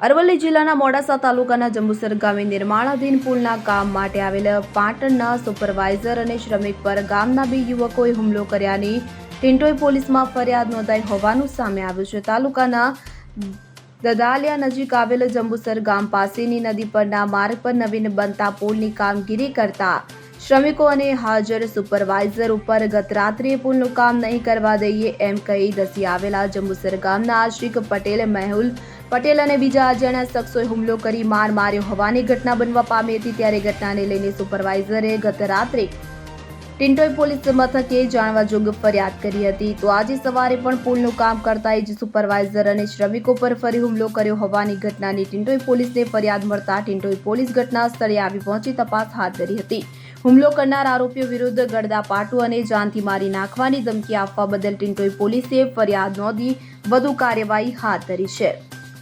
અરવલ્લી જિલ્લાના મોડાસા તાલુકાના જંબુસર ગામે નિર્માણાધીન પુલના કામ માટે આવેલા પાટણના સુપરવાઇઝર અને શ્રમિક પર ગામના બે યુવકોએ હુમલો કર્યાની ટિન્ટોઈ પોલીસમાં ફરિયાદ નોંધાઈ હોવાનું સામે આવ્યું છે. તાલુકાના દદાલિયા નજીક આવેલ જંબુસર ગામ પાસેની નદી પરના માર્ગ પર નવીન બનતા પુલની કામગીરી કરતા શ્રમિકો અને હાજર સુપરવાઇઝર ઉપર ગત રાત્રે પુલનું કામ નહીં કરવા દઈએ એમ કહી ધસી આવેલા જંબુસર ગામના આશિક પટેલ મેહુલ પટેલ અને બીજા અજાણ્યા શખ્સોએ હુમલો કરી માર માર્યો હોવાની ઘટના બનવા પામી હતી. ત્યારે ઘટનાને લઈને સુપરવાઇઝરે ગત રાત્રે ટિન્ટોઈ પોલીસ મથકે જાણવા જોગ ફરિયાદ કરી હતી. તો આજે સવારે પણ પુલનું કામ કરતા એ જ સુપરવાઇઝર અને શ્રમિકો પર ફરી હુમલો કર્યો હોવાની ઘટનાની ટિન્ટોઈ પોલીસને ફરિયાદ મળતા ટિન્ટોઈ પોલીસ ઘટના સ્થળે આવી પહોંચી તપાસ હાથ ધરી હતી. હુમલો કરનાર આરોપીઓ વિરુદ્ધ ગળદાપાટુ અને જાનથી મારી નાખવાની ધમકી આપવા બદલ ટિન્ટોઈ પોલીસે ફરિયાદ નોંધી વધુ કાર્યવાહી હાથ ધરી છે.